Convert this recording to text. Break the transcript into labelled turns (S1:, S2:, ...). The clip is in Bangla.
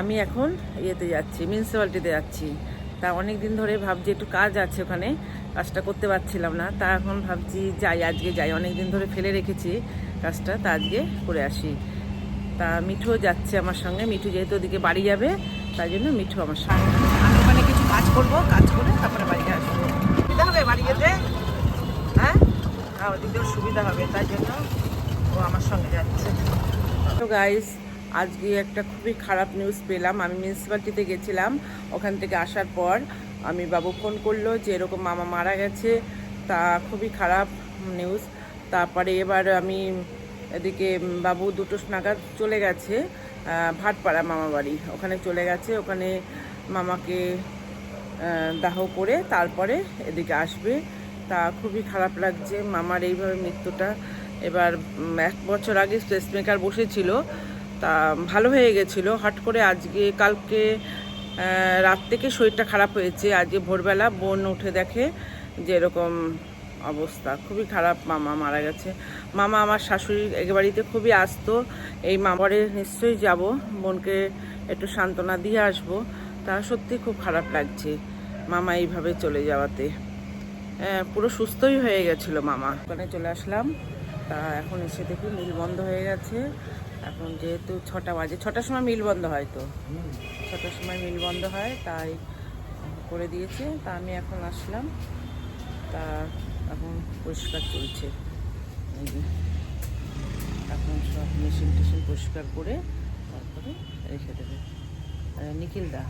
S1: আমি এখন ইয়েতে যাচ্ছি মিউনিসিপ্যালিটিতে যাচ্ছি। তা অনেক দিন ধরে ভাবছি একটু কাজ আছে ওখানে, কাজটা করতে পারছিলাম না। তা এখন ভাবছি যাই, আজকে যাই। অনেক দিন ধরে ফেলে রেখেছি কাজটা, তা আজকে করে আসি। তা মিঠু যাচ্ছে আমার সঙ্গে। মিঠু যেহেতু ওদিকে বাড়ি যাবে, তাই জন্য মিঠু আমার সঙ্গে। আমি ওখানে কিছু কাজ করব, কাজ করে তারপরে বাড়ি আসব সুবিধা হবে বাড়ি যেতে? হ্যাঁ? হ্যাঁ ওদিকেও সুবিধা হবে, তাই জন্য ও আমার সঙ্গে যাচ্ছে। তো গাইস আজকে একটা খুবই খারাপ নিউজ পেলাম। আমি মিউনিসিপ্যালিটিতে গেছিলাম। ওখান থেকে আসার পর আমি বাবু ফোন করল যে, এরকম মামা মারা গেছে। তা খুবই খারাপ নিউজ তারপরে এবার আমি এদিকে বাবু দুটো নাগাদ চলে গেছে ভাটপাড়া মামা বাড়ি। ওখানে চলে গেছে। ওখানে মামাকে দাহ করে তারপরে এদিকে আসবে। তা খুবই খারাপ লাগছে। মামার এইভাবে মৃত্যুটা এবার এক বছর আগে পেসমেকার বসেছিল। তা ভালো হয়ে গেছিল। হট করে আজকে, কালকে রাত থেকে শরীরটা খারাপ হয়েছে। আজকে ভোরবেলা বোন উঠে দেখে যে এরকম অবস্থা। খুবই খারাপ মামা মারা গেছে। মামা আমার শাশুড়ি এক বাড়িতে খুবই আসতো। এই মামারে নিশ্চয়ই যাব। বোনকে একটু সান্ত্বনা দিয়ে আসব। তা সত্যি খুব খারাপ লাগছে মামা এইভাবে চলে যাওয়াতে। পুরো সুস্থই হয়ে গেছিল মামা। ওখানে চলে আসলাম। তা এখন এসে দেখি মিল বন্ধ হয়ে গেছে। এখন যেহেতু ছটা বাজে, ছটার সময় মিল বন্ধ হয় তো। ছটার সময় মিল বন্ধ হয়, তাই করে দিয়েছে। তা আমি এখন আসলাম। তা এখন পরিষ্কার চলছে। এখন সব মেশিন টেশিন পরিষ্কার করে তারপরে রেখে দেবে। নিখিল দা